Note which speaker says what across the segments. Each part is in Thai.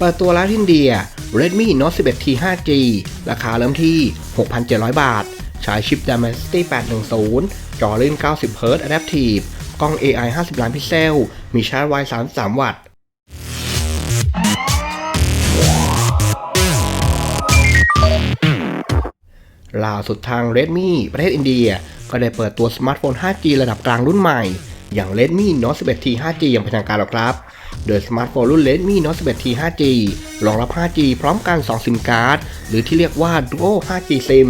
Speaker 1: เปิดตัวร้านอินเดีย Redmi Note 11T 5G ราคาเริ่มที่ 6,700 บาท ใช้ชิป Dimensity 810 จอลื่น90 Hz Adaptive กล้อง AI 50 ล้านพิกเซล มีชาร์จไว33 วัตต์ล่าสุดทาง Redmi ประเทศอินเดีย ก็ได้เปิดตัวสมาร์ทโฟน 5G ระดับกลางรุ่นใหม่ อย่าง Redmi Note 11T 5G อย่างเป็นทางการแล้วครับ โดยสมาร์ทโฟนรุ่น Redmi Note 11T 5G รองรับ 5G พร้อมกัน 2 ซิมการ์ด หรือที่เรียกว่า Duo 5G SIM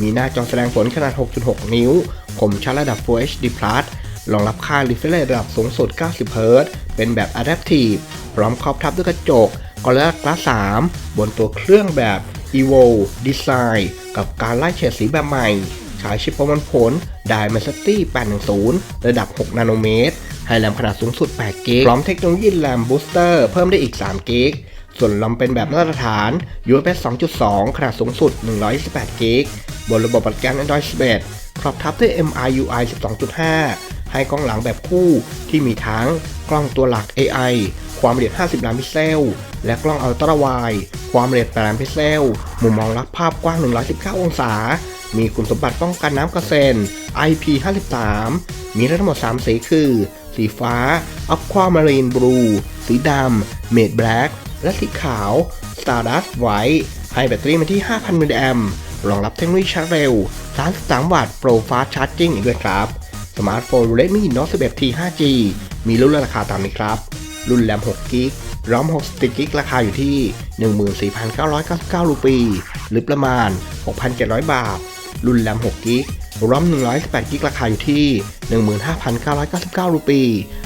Speaker 1: มีหน้าจอแสดงผลขนาด 6.6 นิ้ว คมชัดระดับ Full HD Plus รองรับค่า refresh rate ระดับสูงสุด 90 Hz เป็นแบบ Adaptive พร้อมครอบทับด้วยกระจก Gorilla Glass 3บนตัวเครื่องแบบ Evo Design กับการไล่เฉดสีแบบใหม่ ใช้ชิปประมวลผล Dimensity 810 ระดับ 6 นาโนเมตร ให้แรมขนาดสูงสุด 8 กิก พร้อมเทคโนโลยีแรมบูสเตอร์เพิ่มได้อีก 3 กิก ส่วนลำเป็นแบบมาตรฐาน UFS 2.2 ขนาดสูงสุด 128 กิก บนระบบปฏิการ Android 11 ครอบทับด้วย MIUI 12.5 ให้กล้องหลังแบบคู่ที่มีทั้งกล้องตัวหลัก AI ความละเอียด 50 ล้านพิกเซล และกล้องอัลตร้าไวด์ความละเอียด8ล้านพิกเซล มุมมองรับภาพกว้าง 119 องศา มีคุณสมบัติป้องกันน้ำกระเซ็น IP53 มีทั้งหมด 3 สีคือ สีฟ้า Aquamarine Blue สีดำ Made Black และสีขาว Stardust White ให้แบตเตอรี่มาที่ 5,000 มิลลิแอมป์รองรับเทคโนโลยีชาร์จเร็ว 33 วัตต์ Pro Fast Charging อีกด้วยครับ สมาร์ทโฟน Redmi Note 11T 5G มีรุ่นและราคาตามนี้ครับ รุ่นแรม6กิกรอม6 1 กิกราคาอยู่ที่ 14,999รูปี หรือประมาณ 6,700 บาท รุ่นแรม6กิก รอม128กิกราคาอยู่ที่ 15,999 รูปี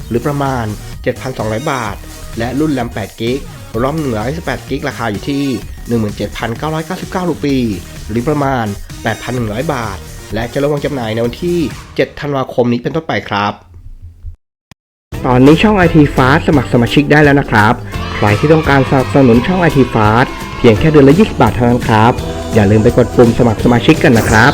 Speaker 1: หรือประมาณ 7,200 บาท และรุ่นแรม8กิกรอม128กิกราคาอยู่ที่ 17,999 รูปี หรือประมาณ 8,100 บาท และจะระวางจำหน่ายในวันที่ 7 ธันวาคมนี้เป็นต้นไปครับ ตอนนี้ช่อง IT Fast สมัครสมาชิกได้แล้วนะครับ ใครที่ต้องการสนับสนุนช่อง IT Fast เพียงแค่เดือนละ 20 บาทเท่านั้นครับ อย่าลืมไปกดปุ่มสมัครสมาชิกกันนะครับ